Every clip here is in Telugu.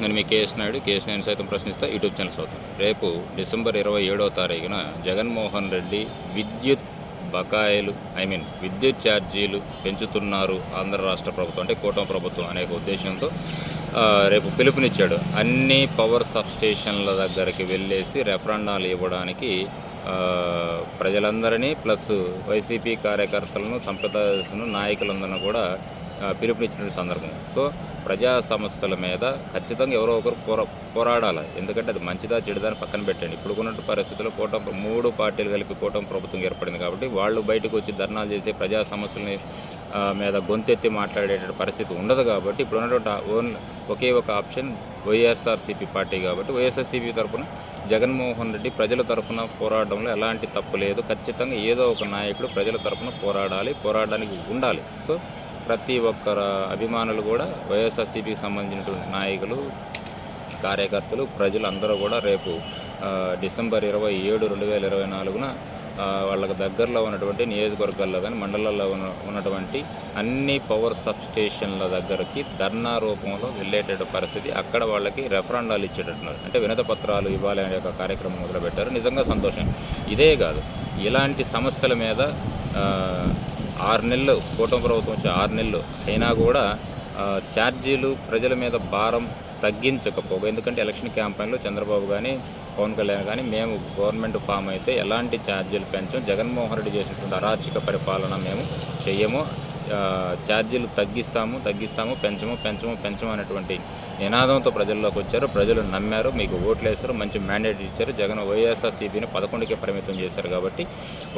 నేను మీ కేఎస్ నాయుడు కేఎస్ నేను సైతం ప్రశ్నిస్తా యూట్యూబ్ ఛానల్ అవుతాను రేపు డిసెంబర్ ఇరవై ఏడవ తారీఖున జగన్మోహన్ రెడ్డి విద్యుత్ బకాయిలు ఐ మీన్ విద్యుత్ ఛార్జీలు పెంచుతున్నారు ఆంధ్ర రాష్ట్ర ప్రభుత్వం అంటే కూటమి ప్రభుత్వం అనేక ఉద్దేశంతో రేపు పిలుపునిచ్చాడు. అన్ని పవర్ సబ్స్టేషన్ల దగ్గరికి వెళ్ళేసి రెఫరెండాలు ఇవ్వడానికి ప్రజలందరినీ ప్లస్ వైసీపీ కార్యకర్తలను సంప్రదాయను నాయకులందరినీ కూడా పిలుపునిచ్చిన సందర్భం. సో ప్రజా సమస్యల మీద ఖచ్చితంగా ఎవరో ఒకరు పోరా పోరాడాలి. ఎందుకంటే అది మంచిదా చెడుదా అని పక్కన పెట్టండి. ఇప్పుడు ఉన్నట్టు పరిస్థితుల్లో కూటమి మూడు పార్టీలు కలిపి కూటమి ప్రభుత్వం ఏర్పడింది కాబట్టి వాళ్ళు బయటకు వచ్చి ధర్నాలు చేసి ప్రజా సమస్యలని మీద గొంతెత్తి మాట్లాడేటువంటి పరిస్థితి ఉండదు కాబట్టి ఇప్పుడు ఉన్నటువంటి ఓన్ ఒకే ఒక ఆప్షన్ వైఎస్ఆర్సీపీ పార్టీ కాబట్టి వైఎస్ఆర్సీపీ తరఫున జగన్మోహన్ రెడ్డి ప్రజల తరఫున పోరాడడంలో ఎలాంటి తప్పు లేదు. ఖచ్చితంగా ఏదో ఒక నాయకుడు ప్రజల తరఫున పోరాడాలి పోరాడడానికి ఉండాలి. సో ప్రతి ఒక్కరు అభిమానులు కూడా వైఎస్ఆర్సీపీకి సంబంధించినటువంటి నాయకులు కార్యకర్తలు ప్రజలు అందరూ కూడా రేపు డిసెంబర్ ఇరవై ఏడు రెండు వేల ఇరవై నాలుగున వాళ్ళకి దగ్గరలో ఉన్నటువంటి నియోజకవర్గాల్లో కానీ మండలాల్లో ఉన్న ఉన్నటువంటి అన్ని పవర్ సబ్స్టేషన్ల దగ్గరికి ధర్నా రూపంలో వెళ్ళేటటువంటి పరిస్థితి. అక్కడ వాళ్ళకి రెఫరెండాలు ఇచ్చేటట్టున్నారు. అంటే వినత పత్రాలు ఇవ్వాలి అనే ఒక కార్యక్రమం మొదలుపెట్టారు. నిజంగా సంతోషం. ఇదే కాదు. ఇలాంటి సమస్యల మీద ఆరు నెలలు కూటమి ప్రభుత్వం వచ్చి ఆరు నెలలు. అయినా కూడా ఛార్జీలు ప్రజల మీద భారం తగ్గించకపోగా ఎందుకంటే ఎలక్షన్ క్యాంపెయిన్లో చంద్రబాబు కానీ పవన్ కళ్యాణ్ కానీ మేము గవర్నమెంట్ ఫామ్ అయితే ఎలాంటి ఛార్జీలు పెంచం? జగన్మోహన్ రెడ్డి చేసినటువంటి అరాచక పరిపాలన మేము చెయ్యము. ఛార్జీలు తగ్గిస్తాము తగ్గిస్తాము పెంచము పెంచము పెంచము అనేటువంటి నినాదంతో ప్రజల్లోకి వచ్చారు. ప్రజలు నమ్మారు మీకు ఓట్లు వేశారు మంచి మ్యాండేట్ ఇచ్చారు. జగన్ వైఎస్ఆర్సీపీని పదకొండుకే పరిమితం చేశారు కాబట్టి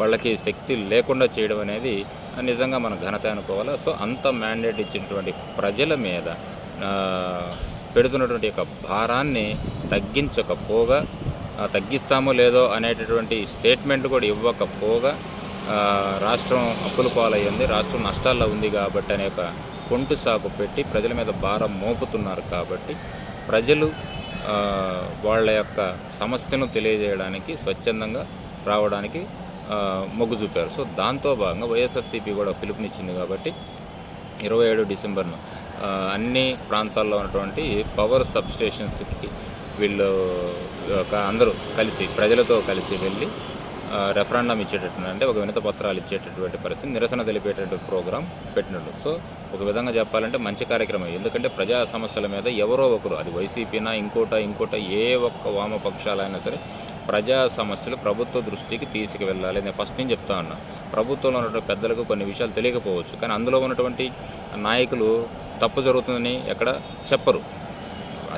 వాళ్ళకి శక్తి లేకుండా చేయడం అనేది నిజంగా మన ఘనత అనుకోవాలి? సో అంత మ్యాండేట్ ఇచ్చినటువంటి ప్రజల మీద పెడుతున్నటువంటి యొక్క భారాన్ని తగ్గించకపోగా తగ్గిస్తామో లేదో అనేటటువంటి స్టేట్మెంట్ కూడా ఇవ్వకపోగా ఆ, రాష్ట్రం అప్పుల పాలయ్యింది రాష్ట్రం నష్టాల్లో ఉంది కాబట్టి అనే ఒక కొంటు సాగు పెట్టి ప్రజల మీద భారం మోపుతున్నారు కాబట్టి ప్రజలు వాళ్ళ యొక్క సమస్యను తెలియజేయడానికి స్వచ్ఛందంగా రావడానికి మొగ్గు చూపారు. సో దాంతో భాగంగా వైఎస్ఆర్సీపీ కూడా పిలుపునిచ్చింది కాబట్టి ఇరవై ఏడు డిసెంబర్ను అన్ని ప్రాంతాల్లో ఉన్నటువంటి పవర్ సబ్స్టేషన్స్కి వీళ్ళు ఒక అందరూ కలిసి ప్రజలతో కలిసి వెళ్ళి రెఫరెండం ఇచ్చేటట్టు అంటే ఒక వినత పత్రాలు ఇచ్చేటటువంటి పరిస్థితి నిరసన తెలిపేటటువంటి ప్రోగ్రాం పెట్టినట్టు. సో ఒక విధంగా చెప్పాలంటే మంచి కార్యక్రమం. ఎందుకంటే ప్రజా సమస్యల మీద ఎవరో ఒకరు అది వైసీపీనా ఇంకోట ఇంకోట ఏ ఒక్క వామపక్షాలైనా సరే ప్రజా సమస్యలు ప్రభుత్వ దృష్టికి తీసుకువెళ్ళాలి. నేను ఫస్ట్ నేను చెప్తా ఉన్నా. ప్రభుత్వంలో ఉన్నటువంటి పెద్దలకు కొన్ని విషయాలు తెలియకపోవచ్చు. కానీ అందులో ఉన్నటువంటి నాయకులు తప్పు జరుగుతుందని ఎక్కడ చెప్పరు.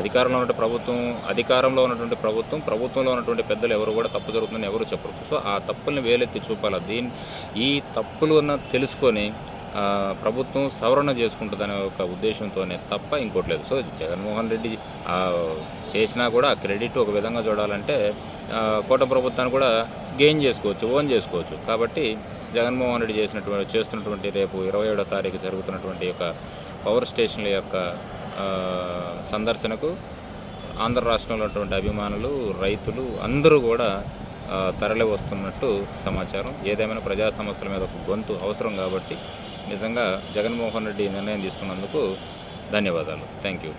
అధికారంలో ఉన్న ప్రభుత్వం అధికారంలో ఉన్నటువంటి ప్రభుత్వం ప్రభుత్వంలో ఉన్నటువంటి పెద్దలు ఎవరు కూడా తప్పు జరుగుతుందని ఎవరు చెప్పరు. సో ఆ తప్పుల్ని వేలెత్తి చూపాలి? దీని ఈ తప్పులు తెలుసుకొని ప్రభుత్వం సవరణ చేసుకుంటుందనే ఒక ఉద్దేశంతోనే తప్ప ఇంకోటి లేదు. సో జగన్మోహన్ రెడ్డి చేసినా కూడా ఆ క్రెడిట్ ఒక విధంగా చూడాలంటే ఆ, కోట ప్రభుత్వాన్ని కూడా గెయిన్ చేసుకోవచ్చు ఓన్ చేసుకోవచ్చు. కాబట్టి జగన్మోహన్ రెడ్డి చేసినటువంటి చేస్తున్నటువంటి రేపు ఇరవై ఏడో తారీఖు జరుగుతున్నటువంటి యొక్క పవర్ స్టేషన్ల యొక్క సందర్శనకు ఆంధ్ర రాష్ట్రంలో ఉన్నటువంటి అభిమానులు రైతులు అందరూ కూడా తరలి వస్తున్నట్టు సమాచారం. ఏదేమైనా ప్రజా సమస్యల మీద ఒక గొంతు అవసరం కాబట్టి నిజంగా జగన్మోహన్ రెడ్డి నిర్ణయం తీసుకున్నందుకు ధన్యవాదాలు. Thank you